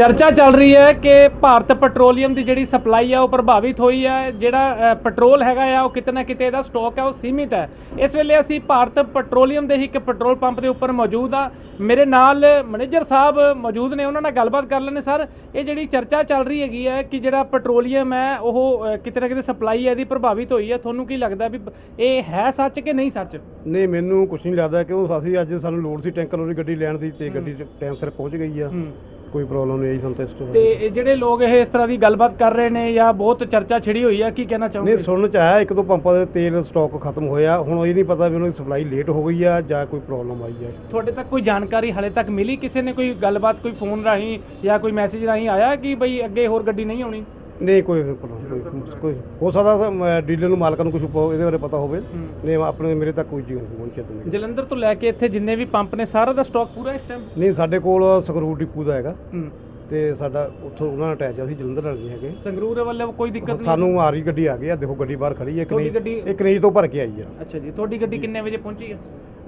ਚਰਚਾ ਚੱਲ ਰਹੀ ਹੈ ਕਿ ਭਾਰਤ ਪੈਟਰੋਲੀਅਮ ਦੀ ਜਿਹੜੀ ਸਪਲਾਈ ਆ ਉਹ ਪ੍ਰਭਾਵਿਤ ਹੋਈ ਹੈ ਜਿਹੜਾ ਪੈਟਰੋਲ ਹੈਗਾ ਆ ਉਹ ਕਿਤੇ ਨਾ ਕਿਤੇ ਇਹਦਾ ਸਟਾਕ ਹੈ ਉਹ ਸੀਮਿਤ ਹੈ ਇਸ ਵੇਲੇ ਅਸੀਂ ਭਾਰਤ ਪੈਟਰੋਲੀਅਮ ਦੇ ਹੀ ਇੱਕ ਪੈਟਰੋਲ ਪੰਪ ਦੇ ਉੱਪਰ ਮੌਜੂਦ ਆ। ਮੇਰੇ ਨਾਲ ਮੈਨੇਜਰ ਸਾਹਿਬ ਮੌਜੂਦ ਨੇ ਉਹਨਾਂ ਨਾਲ ਗੱਲਬਾਤ ਕਰ ਲੈਣੇ ਸਰ। ਇਹ ਜਿਹੜੀ ਚਰਚਾ ਚੱਲ ਰਹੀ ਹੈਗੀ ਹੈ ਕਿ ਜਿਹੜਾ ਪੈਟਰੋਲੀਅਮ ਹੈ ਉਹ ਕਿਤੇ ਨਾ ਕਿਤੇ ਸਪਲਾਈ ਹੈ ਇਹਦੀ ਪ੍ਰਭਾਵਿਤ ਹੋਈ ਹੈ ਤੁਹਾਨੂੰ ਕੀ ਲੱਗਦਾ ਵੀ ਇਹ ਹੈ ਸੱਚ ਕਿ ਨਹੀਂ ਸੱਚ? ਨਹੀਂ ਮੈਨੂੰ ਕੁਝ ਨਹੀਂ ਲੱਗਦਾ ਕਿਉਂ? ਅਸੀਂ ਅੱਜ ਸਾਨੂੰ ਲੋੜ ਸੀ ਟੈਂਕਰ ਵਾਲੀ ਗੱਡੀ ਲੈਣ ਦੀ ਤੇ ਗੱਡੀ ਟਾਈਮ ਸਿਰ ਪਹੁੰਚ ਗਈ ਆ। ਹੂੰ। ਕੋਈ ਪ੍ਰੋਬਲਮ ਨਹੀਂ ਆਈ ਤਾਂ ਇਸ ਤੋਂ ਜਿਹੜੇ ਲੋਕ ਇਹ ਇਸ ਤਰ੍ਹਾਂ ਦੀ ਗੱਲਬਾਤ ਕਰ ਰਹੇ ਨੇ ਜਾਂ ਬਹੁਤ ਚਰਚਾ ਛਿੜੀ ਹੋਈ ਹੈ ਕੀ ਕਹਿਣਾ ਚਾਹੋਗੇ? ਨਹੀਂ ਸੁਣਨ ਚ ਆਇਆ ਇੱਕ ਦੋ ਪੰਪਾਂ ਦੇ ਤੇਲ ਸਟਾਕ ਖਤਮ ਹੋਇਆ ਹੁਣ ਇਹ ਨਹੀਂ ਪਤਾ ਵੀ ਉਹਨਾਂ ਦੀ ਸਪਲਾਈ ਲੇਟ ਹੋ ਗਈ ਆ ਜਾਂ ਕੋਈ ਪ੍ਰੋਬਲਮ ਆਈ ਆ। ਤੁਹਾਡੇ ਤੱਕ ਕੋਈ ਜਾਣਕਾਰੀ ਹਲੇ ਤੱਕ ਮਿਲੀ ਕਿਸੇ ਨੇ ਕੋਈ ਗੱਲਬਾਤ ਕੋਈ ਫੋਨ ਰਾਹੀਂ ਜਾਂ ਕੋਈ ਮੈਸੇਜ ਰਾਹੀਂ ਆਇਆ ਕਿ ਬਈ ਅੱਗੇ ਹੋਰ ਗੱਡੀ ਨਹੀਂ ਆਉਣੀ? ਨਹੀਂ ਕੋਈ ਕੋਈ ਕੋਈ ਹੋ ਸਕਦਾ ਡੀਲਰ ਨੂੰ ਮਾਲਕਾਂ ਨੂੰ ਕੁਝ ਇਹਦੇ ਬਾਰੇ ਪਤਾ ਹੋਵੇ। ਨਹੀਂ ਆਪਣੇ ਮੇਰੇ ਤੱਕ ਕੋਈ ਚੀਜ਼ ਪਹੁੰਚਿਆ ਨਹੀਂ। ਜਲੰਧਰ ਤੋਂ ਲੈ ਕੇ ਇੱਥੇ ਜਿੰਨੇ ਵੀ ਪੰਪ ਨੇ ਸਾਰਾ ਦਾ ਸਟਾਕ ਪੂਰਾ ਇਸ ਟਾਈਮ ਨਹੀਂ ਸਾਡੇ ਕੋਲ ਸਕਰੂ ਡਿਪੂ ਦਾ ਹੈਗਾ। ਤੇ ਸਾਡਾ ਉੱਥੋਂ ਉਹਨਾਂ ਨਾਲ ਅਟੈਚ ਆ ਅਸੀਂ ਜਲੰਧਰ ਨਾਲ ਨਹੀਂ ਹੈਗੇ। ਸੰਗਰੂਰ ਵੱਲੋਂ ਕੋਈ ਦਿੱਕਤ ਨਹੀਂ? ਸਾਨੂੰ ਆ ਰਹੀ ਗੱਡੀ ਆ ਗਈ ਆ ਦੇਖੋ ਗੱਡੀ ਬਾਹਰ ਖੜੀ ਹੈ ਤੁਹਾਡੀ ਕਨੇਜ ਗੱਡੀ- ਇਹ ਕਨੇਜ ਤੋਂ ਭਰ ਕੇ ਆਈ ਆ। ਅੱਛਾ ਜੀ ਤੁਹਾਡੀ ਗੱਡੀ ਕਿੰਨੇ ਵਜੇ ਪਹੁੰਚੀ ਹੈ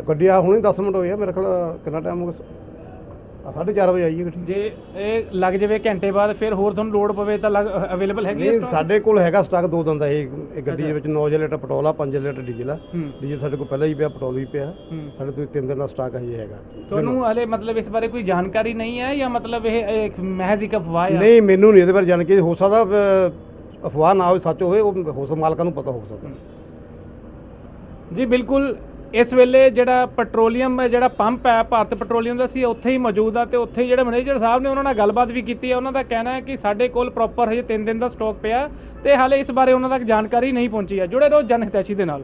ਗੱਡੀ ਆ ਹੁਣੇ 10 ਮਿੰਟ ਹੋਏ ਆ ਮੇਰੇ ਖਿਆਲ ਕਿੰਨਾ ਟਾਈਮ ਹੋ ਗਿਆ? ਆ 4:30 ਵਜੇ ਆਈ ਹੈ ਗੱਡੀ। ਜੇ ਇਹ ਲੱਗ ਜਾਵੇ ਘੰਟੇ ਬਾਅਦ ਫਿਰ ਹੋਰ ਤੁਹਾਨੂੰ ਲੋਡ ਪਵੇ ਤਾਂ ਅਵੇਲੇਬਲ ਹੈਗੀ ਹੈ ਨਹੀਂ stock? ਸਾਡੇ ਕੋਲ ਹੈਗਾ ਸਟਾਕ ਦੋ ਦਿਨ ਦਾ ਇਹ ਇਹ ਗੱਡੀ ਦੇ ਵਿੱਚ 9 ਲੀਟਰ ਪੈਟਰੋਲ ਆ 5 ਲੀਟਰ ਡੀਜ਼ਲ ਆ। ਹੂੰ। ਡੀਜ਼ਲ ਸਾਡੇ ਕੋਲ ਪਹਿਲਾਂ ਹੀ ਪਿਆ ਪੈਟਰੋਲ ਵੀ ਪਿਆ। ਹੂੰ। ਸਾਡੇ ਤੋਂ ਤਿੰਨ ਦਿਨ ਦਾ ਸਟਾਕ ਹਜੇ ਹੈਗਾ। ਤੁਹਾਨੂੰ ਹਲੇ ਮਤਲਬ ਇਸ ਬਾਰੇ ਕੋਈ ਜਾਣਕਾਰੀ ਨਹੀਂ ਹੈ ਜਾਂ ਮਤਲਬ ਇਹ ਇੱਕ ਮਹਿਜ਼ ਇੱਕ ਅਫਵਾਹ ਹੈ ਨਹੀਂ ਮੈਨੂੰ ਨਹੀਂ ਇਹਦੇ ਬਾਰੇ ਜਾਣ ਕੇ ਹੋ ਸਕਦਾ ਅਹ, ਅਫਵਾਹ ਨਾ ਹੋਵੇ ਸੱਚ ਹੋਵੇ ਉਹ ਹੋ ਸਕਦਾ ਮਾਲਕਾਂ ਨੂੰ ਪਤਾ ਹੋ ਸਕਦਾ। ਜੀ ਬਿਲਕੁਲ ਇਸ ਵੇਲੇ ਜਿਹੜਾ ਪੈਟਰੋਲੀਅਮ ਜਿਹੜਾ ਪੰਪ ਹੈ, ਭਾਰਤ ਪੈਟਰੋਲੀਅਮ ਦਾ ਸੀ ਉੱਥੇ ਹੀ ਮੌਜੂਦ ਆ ਤੇ ਉੱਥੇ ਹੀ ਜਿਹੜੇ ਮੈਨੇਜਰ ਸਾਹਿਬ ਨੇ ਉਹਨਾਂ ਨਾਲ ਗੱਲਬਾਤ ਵੀ ਕੀਤੀ ਹੈ। ਉਹਨਾਂ ਦਾ ਕਹਿਣਾ ਹੈ ਕਿ ਸਾਡੇ ਕੋਲ ਪ੍ਰੋਪਰ ਹਜੇ 3 ਦਿਨ ਦਾ ਸਟਾਕ ਪਿਆ ਤੇ ਹਾਲੇ ਇਸ ਬਾਰੇ ਉਹਨਾਂ ਤੱਕ ਜਾਣਕਾਰੀ ਨਹੀਂ ਪਹੁੰਚੀ ਹੈ। ਜੁੜੇ ਰਹੋ ਜਨ ਹਿਤੈਸ਼ੀ ਦੇ ਨਾਲ।